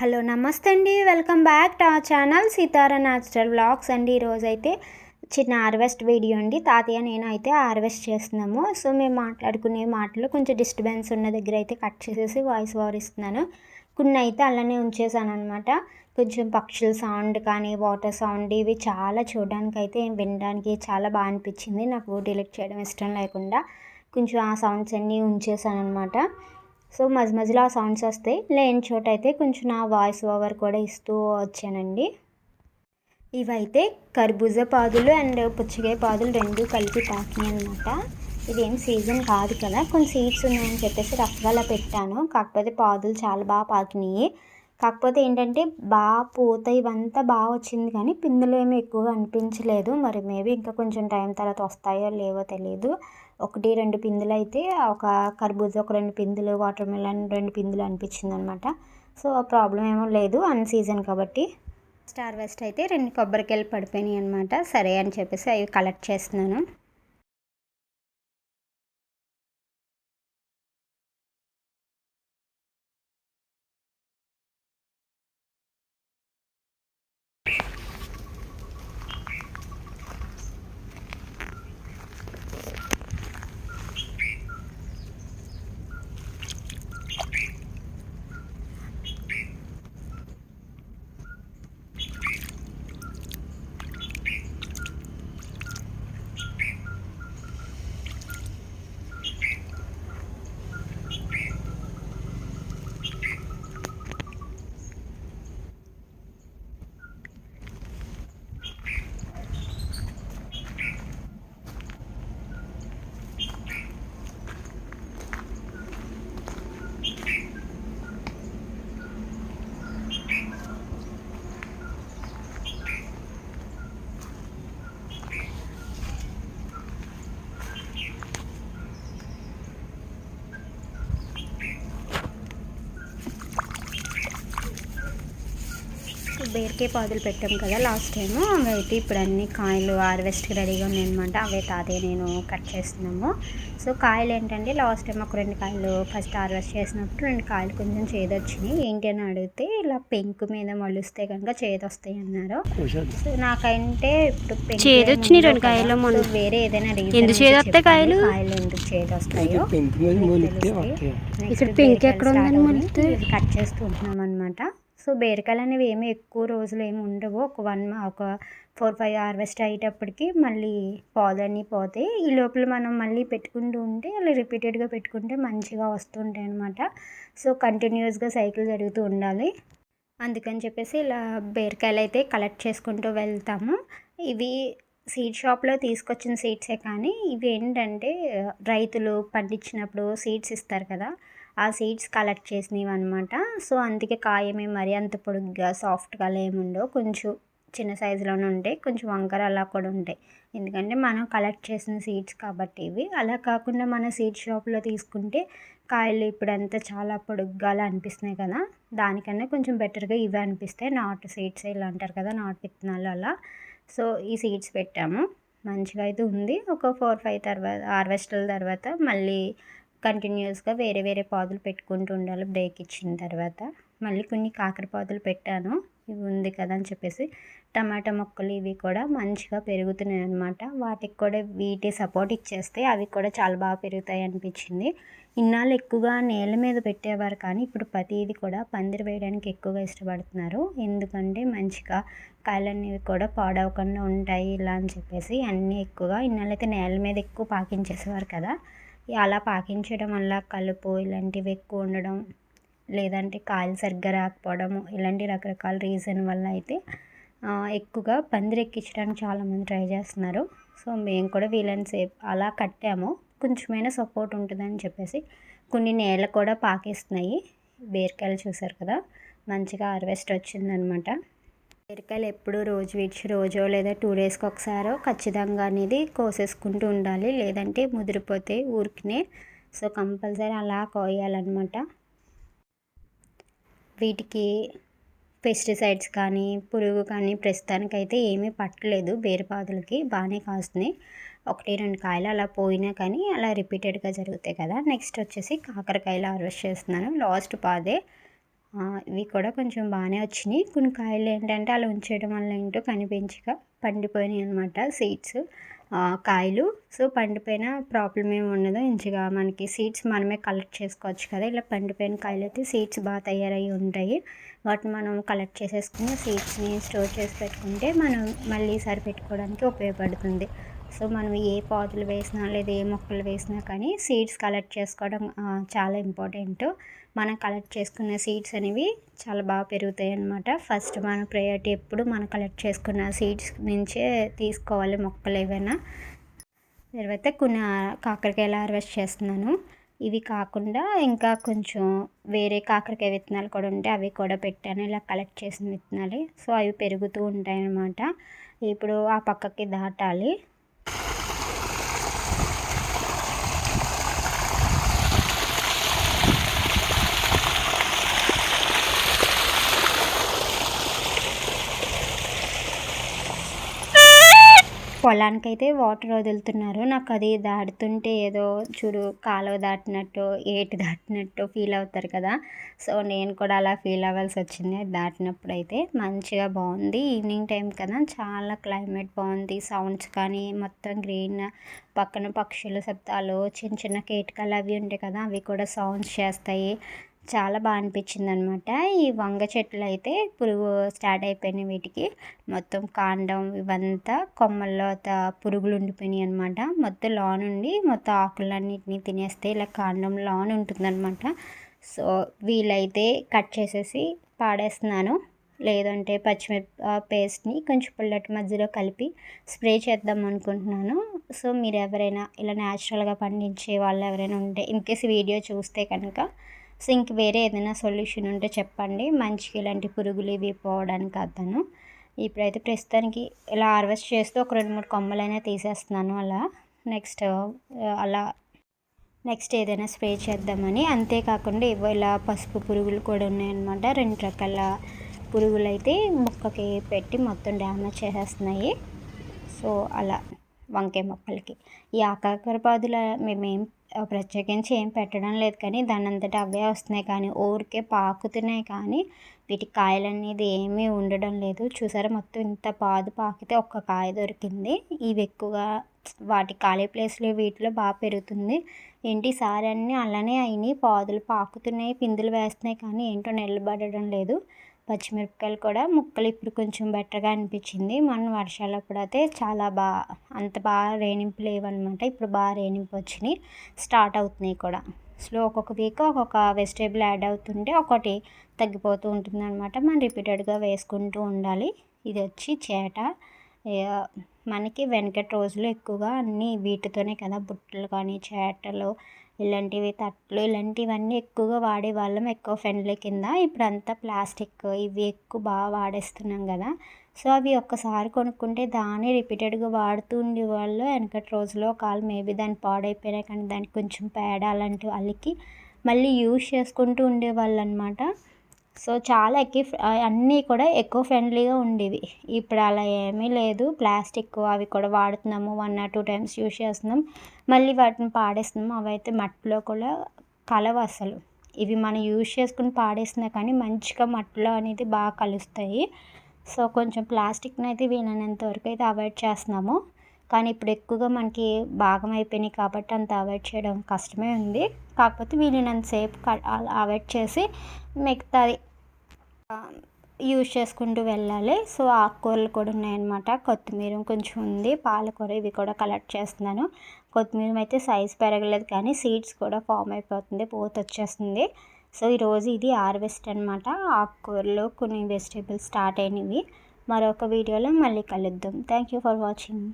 Hello నమస్తే అండి. Welcome back to our channel Sitara natural blogs అండి. ఈరోజైతే చిన్న హార్వెస్ట్ వీడియో అండి. తాతయ్య నేను అయితే హార్వెస్ట్ చేస్తున్నాము. సో మేము మాట్లాడుకునే మాటలు కొంచెం డిస్టర్బెన్స్ ఉన్న దగ్గర అయితే కట్ చేసేసి వాయిస్ ఓవర్ ఇస్తున్నాను. కొన్ని అయితే అలానే ఉంచేసాను అనమాట కొంచెం పక్షుల సౌండ్ కానీ వాటర్ సౌండ్ ఇవి చాలా చూడడానికి అయితే వినడానికి చాలా బాగా అనిపించింది. నాకు డిలీట్ చేయడం ఇష్టం లేకుండా కొంచెం ఆ సౌండ్స్ అన్నీ ఉంచేసాను అనమాట సో మధ్య మధ్యలో ఆ సౌండ్స్ వస్తాయి లేని చోట అయితే కొంచెం నా వాయిస్ ఓవర్ కూడా ఇస్తూ వచ్చానండి. ఇవైతే కర్బూజా పాదులు అండ్ పుచ్చకాయ పాదులు రెండు కలిపి పాకినాయి అనమాట ఇదేం సీజన్ కాదు కదా. కొన్ని సీడ్స్ ఉన్నాయని చెప్పేసి రఫ్గా పెట్టాను. కాకపోతే పాదులు చాలా బాగా పాకినాయి. కాకపోతే ఏంటంటే బాగా పూత ఇవంతా బాగా వచ్చింది కానీ పిందులు ఏమి ఎక్కువగా అనిపించలేదు. మరి మేబీ ఇంకా కొంచెం టైం తర్వాత వస్తాయో లేవో తెలియదు ఒకటి రెండు పిందులు అయితే ఒక కర్బూజా ఒక రెండు పిందులు వాటర్ మిలన్ రెండు పిందులు అనిపించింది అనమాట సో ప్రాబ్లం ఏమో లేదు. అన్ సీజన్ కాబట్టి. స్టార్ వెస్ట్ అయితే రెండు కొబ్బరికాయలు పడిపోయినాయి అనమాట సరే అని చెప్పేసి అవి కలెక్ట్ చేస్తున్నాను. బీరకాయ పాదులు పెట్టాం కదా లాస్ట్ టైం అవి అయితే ఇప్పుడు అన్ని కాయలు హార్వెస్ట్కి రెడీగా ఉన్నాయన్నమాట. అవే తాతయ్య నేను కట్ చేస్తున్నాము. సో కాయలు ఏంటంటే లాస్ట్ టైం ఒక రెండు కాయలు ఫస్ట్ హార్వెస్ట్ చేసినప్పుడు రెండు కాయలు కొంచెం చేదొచ్చినాయి. ఏంటి అని అడిగితే ఇలా పెంకు మీద మలుస్తే కనుక చేదొస్తాయి అన్నారు సో నాకంటే ఇప్పుడు చేదొచ్చినాయి రెండు కాయలు. వేరే ఏదైనా ఎందుకు చేదొస్తాయి కాయలు? కాయలు ఎందుకు చేదొస్తాయో ఇక్కడ పెంకు ఎక్కడ ఉందని మొలిస్తే? కట్ చేస్తూ ఉంటున్నాం అనమాట సో బీరకాయలు అనేవి ఏమి ఎక్కువ రోజులు ఏమి ఉండవు. ఒక వన్ ఒక ఫోర్ ఫైవ్ హార్వెస్ట్ అయ్యేటప్పటికి మళ్ళీ పాదులన్నీ పోతాయి. ఈ లోపల మనం మళ్ళీ పెట్టుకుంటూ ఉంటే అలా రిపీటెడ్గా పెట్టుకుంటే మంచిగా వస్తుంటాయి అనమాట సో కంటిన్యూస్గా సైకిల్ జరుగుతూ ఉండాలి. అందుకని చెప్పేసి ఇలా బీరకాయలు అయితే కలెక్ట్ చేసుకుంటూ వెళ్తాము. ఇవి సీడ్ షాప్లో తీసుకొచ్చిన సీడ్సే కానీ ఇవి ఏంటంటే రైతులు పండించినప్పుడు సీడ్స్ ఇస్తారు కదా ఆ సీడ్స్ కలెక్ట్ చేసినవి అనమాట సో అందుకే కాయమే మరి అంత పొడుగ్గా సాఫ్ట్గా ఏముండవు. కొంచెం చిన్న సైజులోనే ఉంటాయి. కొంచెం వంకర అలా కూడా ఉంటాయి. ఎందుకంటే మనం కలెక్ట్ చేసిన సీడ్స్ కాబట్టి ఇవి. అలా కాకుండా మన సీడ్ షాప్లో తీసుకుంటే కాయలు ఇప్పుడంతా చాలా పొడుగ్గా అలా అనిపిస్తున్నాయి కదా. దానికన్నా కొంచెం బెటర్గా ఇవే అనిపిస్తాయి. నాటు సీడ్స్ ఇలా అంటారు కదా నాటు విత్తనాలు అలా. సో ఈ సీడ్స్ పెట్టాము. మంచిగా అయితే ఉంది. ఒక ఫోర్ ఫైవ్ తర్వాత హార్వెస్టర్ తర్వాత మళ్ళీ కంటిన్యూస్గా వేరే వేరే పాదులు పెట్టుకుంటూ ఉండాలి. బ్రేక్ ఇచ్చిన తర్వాత మళ్ళీ కొన్ని కాకర పాదులు పెట్టాను. ఇవి ఉంది కదా అని చెప్పేసి టమాటా మొక్కలు ఇవి కూడా మంచిగా పెరుగుతున్నాయి అనమాట వాటికి కూడా వీటి సపోర్ట్ ఇచ్చేస్తే అవి కూడా చాలా బాగా పెరుగుతాయి అనిపించింది. ఇన్నాళ్ళు ఎక్కువగా నేల మీద పెట్టేవారు కానీ ఇప్పుడు ప్రతిది కూడా పందిరి వేయడానికి ఎక్కువగా ఇష్టపడుతున్నారు. ఎందుకంటే మంచిగా కాయలు అనేవి కూడా పాడవకుండా ఉంటాయి ఇలా అని చెప్పేసి అన్నీ ఎక్కువగా ఇన్నాళ్ళైతే నేల మీద ఎక్కువ పాకించేసేవారు కదా. అలా పాకించడం వల్ల కలుపు ఇలాంటివి ఎక్కువ ఉండడం లేదంటే కాయలు సరిగ్గా రాకపోవడం ఇలాంటి రకరకాల రీజన్ వల్ల అయితే ఎక్కువగా పందిరి ఎక్కించడానికి చాలామంది ట్రై చేస్తున్నారు. సో మేము కూడా వీలైన సేపు అలా కట్టాము. కొంచెమైనా సపోర్ట్ ఉంటుందని చెప్పేసి కొన్ని నేల కూడా పాకిస్తున్నాయి. బీరకాయలు చూసారు కదా మంచిగా హార్వెస్ట్ వచ్చిందనమాట. బీరకాయలు ఎప్పుడు రోజు విడిచి రోజో లేదా టూ డేస్కి ఒకసారో ఖచ్చితంగా అనేది కోసేసుకుంటూ ఉండాలి. లేదంటే ముదిరిపోతే ఊరికినే. సో కంపల్సరీ అలా కోయాలన్నమాట. వీటికి పెస్టిసైడ్స్ కానీ పురుగు కానీ ప్రస్తుతానికైతే ఏమీ పట్టలేదు. బీరపాదులకి బాగానే కాస్తుంది ఒకటి రెండు కాయలు అలా పోయినా కానీ అలా రిపీటెడ్గా జరుగుతాయి కదా. నెక్స్ట్ వచ్చేసి కాకరకాయలు హార్వెస్ట్ చేస్తున్నాను. లాస్ట్ పాదే ఇవి కూడా కొంచెం బాగానే వచ్చినాయి. కొన్ని కాయలు ఏంటంటే అలా ఉంచేయడం వల్ల ఏంటో కనిపించక పండిపోయినాయి అనమాట సీడ్స్ కాయలు. సో పండిపోయిన ప్రాబ్లం ఏమి ఉండదు. మంచిగా మనకి సీడ్స్ మనమే కలెక్ట్ చేసుకోవచ్చు కదా. ఇలా పండిపోయిన కాయలు అయితే సీడ్స్ బాగా తయారయ్యి ఉంటాయి. వాటిని మనం కలెక్ట్ చేసేసుకుని సీడ్స్ని స్టోర్ చేసి పెట్టుకుంటే మనం మళ్ళీ సరిపెట్టుకోవడానికి ఉపయోగపడుతుంది. సో మనం ఏ పాదులు వేసినా లేదా ఏ మొక్కలు వేసినా కానీ సీడ్స్ కలెక్ట్ చేసుకోవడం చాలా ఇంపార్టెంట్. మనం కలెక్ట్ చేసుకున్న సీడ్స్ అనేవి చాలా బాగా పెరుగుతాయి అన్నమాట. ఫస్ట్ మన ప్రయారిటీ ఎప్పుడు మనం కలెక్ట్ చేసుకున్న సీడ్స్ నుంచే తీసుకోవాలి మొక్కలు ఏవైనా. తర్వాత కొన్ని కాకరకాయలు హార్వెస్ట్ చేస్తున్నాను. ఇవి కాకుండా ఇంకా కొంచెం వేరే కాకరకాయ విత్తనాలు కూడా ఉంటే అవి కూడా పెట్టాను. ఇలా కలెక్ట్ చేసిన విత్తనాలు. సో అవి పెరుగుతూ ఉంటాయి అన్నమాట ఇప్పుడు ఆ పక్కకి దాటాలి. పొలానికైతే వాటర్ వదులుతున్నారు. నాకు అది దాటుతుంటే ఏదో చూడు కాలువ దాటినట్టు ఏటి దాటినట్టు ఫీల్ అవుతారు కదా. సో నేను కూడా అలా ఫీల్ అవ్వాల్సి వచ్చింది. అది దాటినప్పుడు అయితే మంచిగా బాగుంది. ఈవినింగ్ టైం కదా చాలా క్లైమేట్ బాగుంది. సౌండ్స్ కానీ మొత్తం గ్రీన్ పక్కన పక్షుల శబ్దాలు చిన్న చిన్న కేటకాలు అవి ఉంటాయి కదా అవి కూడా సౌండ్స్ చేస్తాయి. చాలా బాగా అనిపించింది అనమాట ఈ వంగ చెట్లు అయితే పురుగు స్టార్ట్ అయిపోయినాయి వీటికి మొత్తం కాండం ఇవంతా కొమ్మల్లో పురుగులు ఉండిపోయినాయి అనమాట మొత్తం లాన్ ఉండి మొత్తం ఆకులన్నిటిని తినేస్తే ఇలా కాండం లాన్ ఉంటుందన్నమాట. సో వీలైతే కట్ చేసేసి పాడేస్తున్నాను. లేదంటే పచ్చిమిరప పేస్ట్ని కొంచెం పుల్లటి మధ్యలో కలిపి స్ప్రే చేద్దాం అనుకుంటున్నాను. సో మీరు ఎవరైనా ఇలా న్యాచురల్గా పండించే వాళ్ళు ఎవరైనా ఉంటే ఇన్కేస్ వీడియో చూస్తే కనుక సో ఇంక వేరే ఏదైనా సొల్యూషన్ ఉంటే చెప్పండి. మంచిగా ఇలాంటి పురుగులు ఇవి పోవడానికి అతను. ఇప్పుడైతే ప్రస్తుతానికి ఇలా హార్వెస్ట్ చేస్తూ ఒక రెండు మూడు కొమ్మలైనా తీసేస్తున్నాను అలా. నెక్స్ట్ అలా నెక్స్ట్ ఏదైనా స్ప్రే చేద్దామని. అంతేకాకుండా ఇవో ఇలా పసుపు పురుగులు కూడా ఉన్నాయన్నమాట. రెండు రకాల పురుగులు అయితే మొక్కకి పెట్టి మొత్తం డ్యామేజ్ చేసేస్తున్నాయి. సో అలా. వంకాయ మొక్కలకి. ఈ ఆకాకర పాదుల మేమేం ప్రత్యేకించి ఏం పెట్టడం లేదు కానీ దాని అంతటా అవే వస్తున్నాయి కానీ ఊరికే పాకుతున్నాయి కానీ వీటి కాయలు అనేది ఏమీ ఉండడం లేదు. చూసారా మొత్తం ఇంత పాదు పాకితే ఒక్క కాయ దొరికింది. ఇవి ఎక్కువగా వాటి ఖాళీ ప్లేస్లో వీటిలో బాగా పెరుగుతుంది. ఏంటి ఈసారి అన్నీ అలానే అయినాయి పాదులు పాకుతున్నాయి పిందులు వేస్తున్నాయి కానీ ఏంటో నిలబడడం లేదు. పచ్చిమిరపకాయలు కూడా ముక్కలు ఇప్పుడు కొంచెం బెటర్గా అనిపించింది. మొన్న వర్షాలప్పుడు అయితే చాలా బాగా అంత బాగా రేణింపు లేవన్నమాట. ఇప్పుడు బాగా రేణింపు వచ్చినాయి. స్టార్ట్ అవుతున్నాయి కూడా. స్లో ఒక్కొక్క వీక్ ఒక్కొక్క వెజిటేబుల్ యాడ్ అవుతుంటే ఒకటి తగ్గిపోతూ ఉంటుంది అనమాట మనం రిపీటెడ్గా వేసుకుంటూ ఉండాలి. ఇది వచ్చి చేట. మనకి వెనకటి రోజులు ఎక్కువగా అన్నీ వీటితోనే కదా. బుట్టలు కానీ చేటలు ఇలాంటివి తట్లు ఇలాంటివన్నీ ఎక్కువగా వాడేవాళ్ళం ఎక్కువ ఫ్రెండ్లీ కింద. ఇప్పుడు అంతా ప్లాస్టిక్ ఇవి ఎక్కువ బాగా వాడేస్తున్నాం కదా. సో అవి ఒక్కసారి కొనుక్కుంటే దాన్ని రిపీటెడ్గా వాడుతూ ఉండేవాళ్ళు. వెనకటి రోజుల్లో కాలు మేబీ దాన్ని పాడైపోయినా కానీ దానికి కొంచెం పేడ అలాంటివి అల్లికి మళ్ళీ యూజ్ చేసుకుంటూ ఉండేవాళ్ళు అనమాట సో చాలా ఎక్కి అన్నీ కూడా ఎకో ఫ్రెండ్లీగా ఉండేవి. ఇప్పుడు అలా ఏమీ లేదు. ప్లాస్టిక్ అవి కూడా వాడుతున్నాము. One or two times use చేస్తున్నాం. మళ్ళీ వాటిని పాడేస్తున్నాం. అవి అయితే మట్టిలో కూడా కలవ అసలు. ఇవి మనం యూజ్ చేసుకుని పాడేస్తున్నా కానీ మంచిగా మట్టిలో అనేది బాగా కలుస్తాయి. సో కొంచెం ప్లాస్టిక్ని అయితే వీలైనంత వరకు అయితే అవాయిడ్ చేస్తున్నాము. కానీ ఇప్పుడు ఎక్కువగా మనకి భాగం అయిపోయినాయి కాబట్టి అంత అవాయిడ్ చేయడం కష్టమే ఉంది. కాకపోతే వీలైనంత సేపు అవాయిడ్ చేసి మిగతాది యూజ్ చేసుకుంటూ వెళ్ళాలి. సో ఆకుకూరలు కూడా ఉన్నాయన్నమాట. కొత్తిమీర కొంచెం ఉంది. పాలకూర ఇవి కూడా కలెక్ట్ చేస్తున్నాను. కొత్తిమీర అయితే సైజ్ పెరగలేదు కానీ సీడ్స్ కూడా ఫామ్ అయిపోతుంది. పూత వచ్చేస్తుంది. సో ఈరోజు ఇది హార్వెస్ట్ అనమాట ఆకుకూరలు కొన్ని వెజిటేబుల్స్ స్టార్ట్ అయినవి. మరొక వీడియోలో మళ్ళీ కలుద్దాం. Thank you for watching